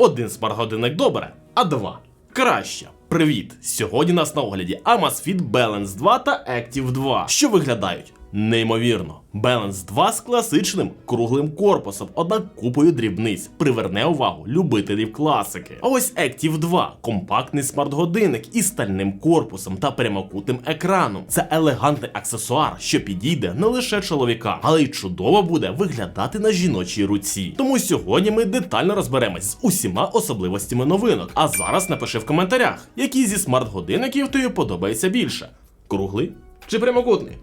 Один смарт-годинник добре, а два краще. Привіт! Сьогодні нас на огляді Amazfit Balance 2 та Active 2, що виглядають неймовірно. Balance 2 з класичним круглим корпусом, однак купою дрібниць приверне увагу любителів класики. А ось Active 2 компактний смарт-годинник із стальним корпусом та прямокутним екраном. Це елегантний аксесуар, що підійде не лише чоловікам, але й чудово буде виглядати на жіночій руці. Тому сьогодні ми детально розберемось з усіма особливостями новинок. А зараз напиши в коментарях, які зі смарт-годинників тобі подобається більше: круглий чи прямокутний.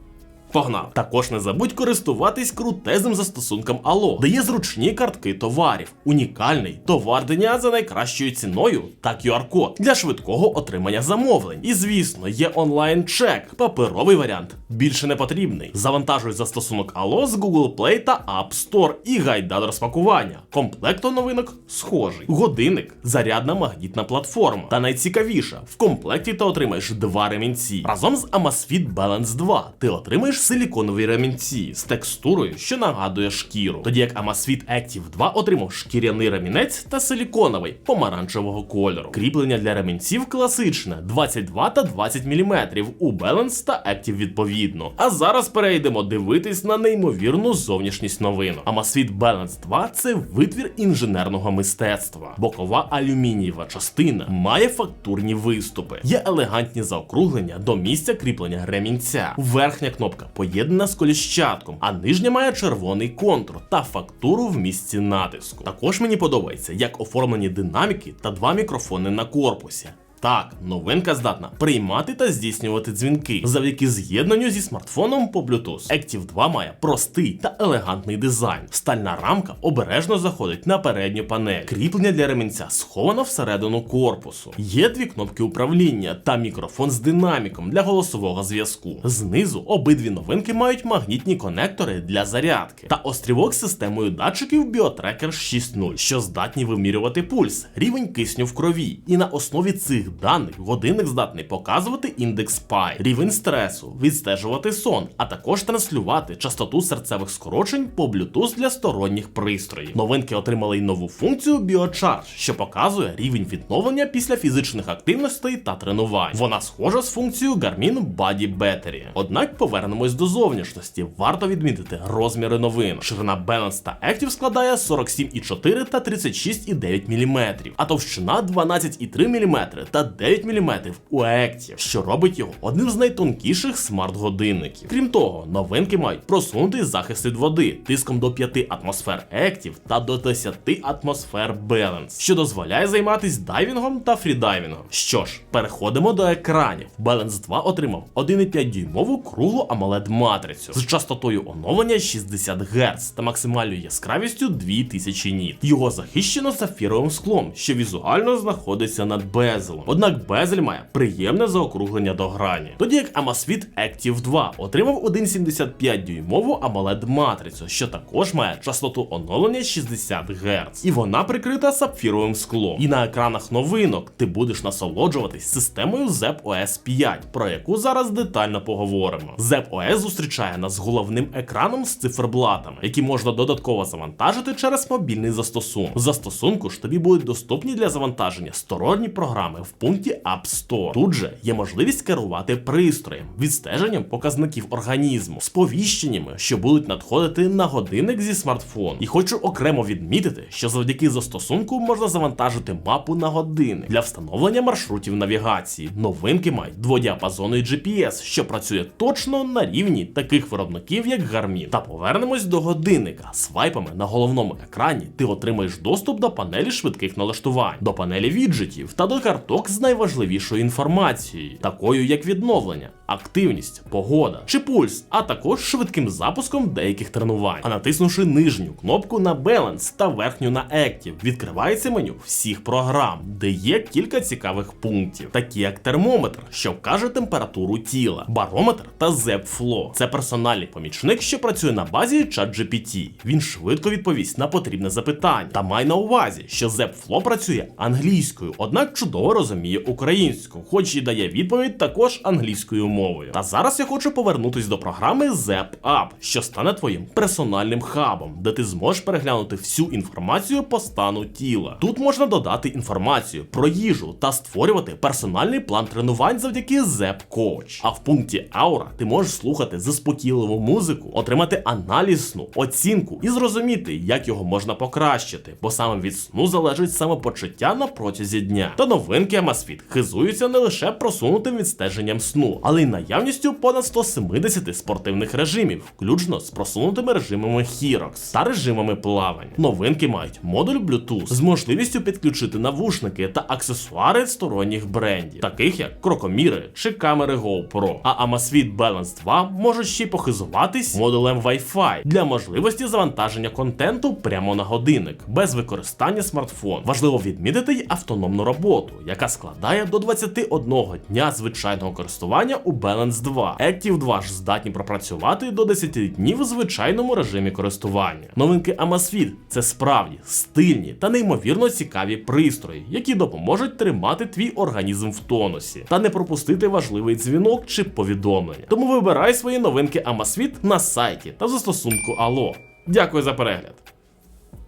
Погнали! Також не забудь користуватись крутезним застосунком Allo, де є зручні картки товарів, унікальний товар дня за найкращою ціною та QR-код для швидкого отримання замовлень. І звісно, є онлайн-чек, паперовий варіант більше не потрібний. Завантажуй застосунок Allo з Google Play та App Store і гайда до розпакування. Комплект новинок схожий. Годинник, зарядна магнітна платформа. Та найцікавіше, в комплекті ти отримаєш два ремінці. Разом з Amazfit Balance 2 ти отримаєш силіконові ремінці з текстурою, що нагадує шкіру. Тоді як Amazfit Active 2 отримав шкіряний ремінець та силіконовий помаранчевого кольору. Кріплення для ремінців класичне 22 та 20 мм у Balance та Active відповідно. А зараз перейдемо дивитись на неймовірну зовнішність новин. Amazfit Balance 2 це витвір інженерного мистецтва. Бокова алюмінієва частина має фактурні виступи, є елегантні заокруглення до місця кріплення ремінця. Верхня кнопка поєднана з коліщатком, а нижня має червоний контур та фактуру в місці натиску. Також мені подобається, як оформлені динаміки та два мікрофони на корпусі. Так, новинка здатна приймати та здійснювати дзвінки завдяки з'єднанню зі смартфоном по Bluetooth. Active 2 має простий та елегантний дизайн. Стальна рамка обережно заходить на передню панель. Кріплення для ремінця сховано всередину корпусу. Є дві кнопки управління та мікрофон з динаміком для голосового зв'язку. Знизу обидві новинки мають магнітні конектори для зарядки та острівок з системою датчиків BioTracker 6.0, що здатні вимірювати пульс, рівень кисню в крові. І на основі цих даних годинник здатний показувати індекс PI, рівень стресу, відстежувати сон, а також транслювати частоту серцевих скорочень по Bluetooth для сторонніх пристроїв. Новинки отримали й нову функцію BioCharge, що показує рівень відновлення після фізичних активностей та тренувань. Вона схожа з функцією Garmin Body Battery. Однак повернемось до зовнішності. Варто відмітити розміри новин. Ширина Balance та Active складає 47,4 та 36,9 мм, а товщина 12,3 мм та 9 мм у Active, що робить його одним з найтонкіших смарт-годинників. Крім того, новинки мають просунутий захист від води тиском до 5 атмосфер Active та до 10 атмосфер Balance, що дозволяє займатися дайвінгом та фрідайвінгом. Що ж, переходимо до екранів. Balance 2 отримав 1,5 дюймову круглу AMOLED матрицю з частотою оновлення 60 Гц та максимальною яскравістю 2000 ніт. Його захищено сапфіровим склом, що візуально знаходиться над безелом. Однак безель має приємне заокруглення до грані. Тоді як Amazfit Active 2 отримав 1,75 дюймову AMOLED матрицю, що також має частоту оновлення 60 Гц. І вона прикрита сапфіровим склом. І на екранах новинок ти будеш насолоджуватись системою ZEP OS 5, про яку зараз детально поговоримо. ZEP OS зустрічає нас з головним екраном з циферблатами, які можна додатково завантажити через мобільний застосунок. В застосунку ж тобі будуть доступні для завантаження сторонні програми в пункті App Store. Тут же є можливість керувати пристроєм, відстеженням показників організму, сповіщеннями, що будуть надходити на годинник зі смартфону. І хочу окремо відмітити, що завдяки застосунку можна завантажити мапу на годинник для встановлення маршрутів навігації. Новинки мають дводіапазонний GPS, що працює точно на рівні таких виробників, як Garmin. Та повернемось до годинника. Свайпами на головному екрані ти отримаєш доступ до панелі швидких налаштувань, до панелі віджитів та до карток з найважливішою інформацією, такою як відновлення, активність, погода чи пульс, а також швидким запуском деяких тренувань. А натиснувши нижню кнопку на Balance та верхню на Active, відкривається меню всіх програм, де є кілька цікавих пунктів, такі як термометр, що вкаже температуру тіла, барометр та ZEP Flow. Це персональний помічник, що працює на базі ChatGPT. Він швидко відповість на потрібне запитання. Та май на увазі, що ZEP Flow працює англійською, однак чудово розуміє розуміє українську, хоч і дає відповідь також англійською мовою. Та зараз я хочу повернутись до програми Zep Up, що стане твоїм персональним хабом, де ти зможеш переглянути всю інформацію по стану тіла. Тут можна додати інформацію про їжу та створювати персональний план тренувань завдяки Zep Coach. А в пункті Аура ти можеш слухати заспокійливу музику, отримати аналіз сну, оцінку і зрозуміти, як його можна покращити, бо саме від сну залежить самопочуття на протязі дня. Та новинки Amazfit хизуються не лише просунутим відстеженням сну, але й наявністю понад 170 спортивних режимів, включно з просунутими режимами Herox та режимами плавань. Новинки мають модуль Bluetooth з можливістю підключити навушники та аксесуари сторонніх брендів, таких як крокоміри чи камери GoPro. А Amazfit Balance 2 можуть ще й похизуватись модулем Wi-Fi для можливості завантаження контенту прямо на годинник без використання смартфон. Важливо відмітити й автономну роботу, яка складає до 21 дня звичайного користування у Balance 2. Active 2 ж здатні пропрацювати до 10 днів у звичайному режимі користування. Новинки Amazfit – це справді стильні та неймовірно цікаві пристрої, які допоможуть тримати твій організм в тонусі та не пропустити важливий дзвінок чи повідомлення. Тому вибирай свої новинки Amazfit на сайті та в застосунку Allo. Дякую за перегляд.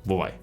Бувай!